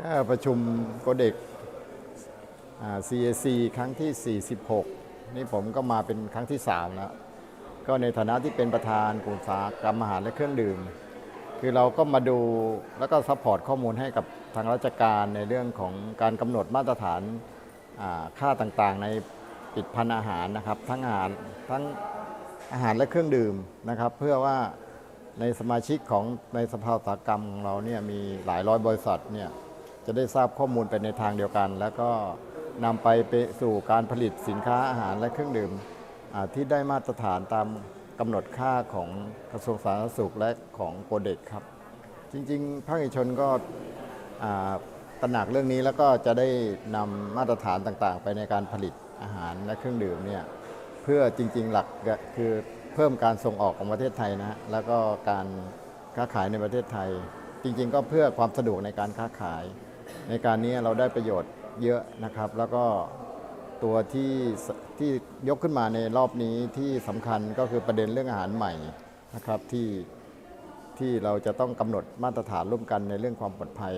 ก็ประชุมโกเด็ก CAC ครั้งที่ 46 นี่ผมก็มาเป็นครั้งที่ 3 แล้ว ก็ในฐานะที่เป็นประธานกลุ่มสาหกรรมอาหารและเครื่องดื่ม คือเราก็มาดูแล้วก็ซัพพอร์ตข้อมูลให้กับทางราชการในเรื่องของการกำหนดมาตรฐานค่าต่างๆ ในปิดพันอาหารนะครับ ทั้งอาหารทั้งอาหารและเครื่องดื่มนะครับ เพื่อว่าในสมาชิกของในสภาอุตสาหกรรมของเราเนี่ยมีหลายร้อยบริษัทเนี่ย จะได้ทราบข้อมูลไปในทางเดียวกัน แล้วก็นำไปไปสู่การผลิตสินค้าอาหารและเครื่องดื่มที่ได้มาตรฐานตามกำหนดค่าของกระทรวงสาธารณสุขและของโกเด็กครับ จริงๆ ภาคเอกชนก็ตระหนักเรื่องนี้แล้วก็จะได้นำมาตรฐานต่างๆ ไปในการผลิตอาหารและเครื่องดื่มเนี่ยเพื่อจริงๆหลักคือเพิ่มการส่งออกของประเทศไทยนะแล้วก็การค้าขายในประเทศไทย จริงๆ ก็เพื่อความสะดวกในการค้าขาย ในการนี้เราได้ประโยชน์เยอะนะครับ แล้วก็ตัวที่ที่ยกขึ้นมาในรอบนี้ที่สำคัญก็คือประเด็นเรื่องอาหารใหม่นะครับที่ที่เราจะต้องกำหนดมาตรฐานร่วมกันในเรื่องความปลอดภัย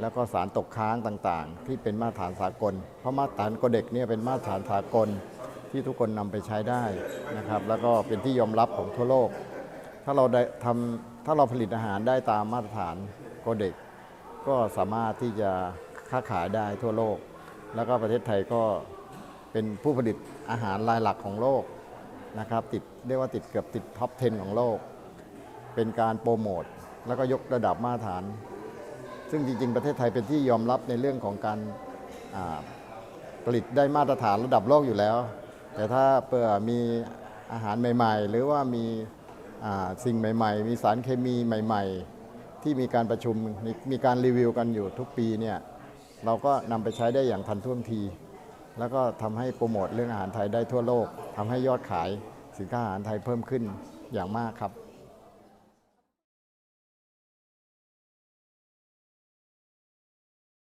แล้วก็สารตกค้างต่างๆ ที่เป็นมาตรฐานสากล เพราะมาตรฐานโกเด็กเนี่ยเป็นมาตรฐานสากลที่ทุกคนนำไปใช้ได้นะครับ แล้วก็เป็นที่ยอมรับของทั่วโลก ถ้าเราได้ทำถ้าเราผลิตอาหารได้ตามมาตรฐานโกเด็ก ก็สามารถที่จะค้าขายได้ทั่วโลก แล้วก็ประเทศไทยก็เป็นผู้ผลิตอาหารรายหลักของโลกนะครับติดเรียกว่าติดเกือบติดท็อป 10 ของโลก เป็นการโปรโมทแล้วก็ยกระดับมาตรฐาน ซึ่งจริง ๆ ประเทศไทยเป็นที่ยอมรับในเรื่องของการผลิตได้มาตรฐานระดับโลกอยู่แล้ว แต่ถ้าเปิดมีอาหารใหม่ ๆ หรือว่ามีสิ่งใหม่ ๆ มีสารเคมีใหม่ ๆ ที่มีการประชุมมีมีการรีวิวกันอยู่ทุกปีเนี่ยเราก็นำไปใช้ได้อย่างทันท่วงที แล้วก็ทำให้โปรโมทเรื่องอาหารไทยได้ทั่วโลกทำให้ยอดขายสินค้าอาหารไทยเพิ่มขึ้นอย่างมากครับ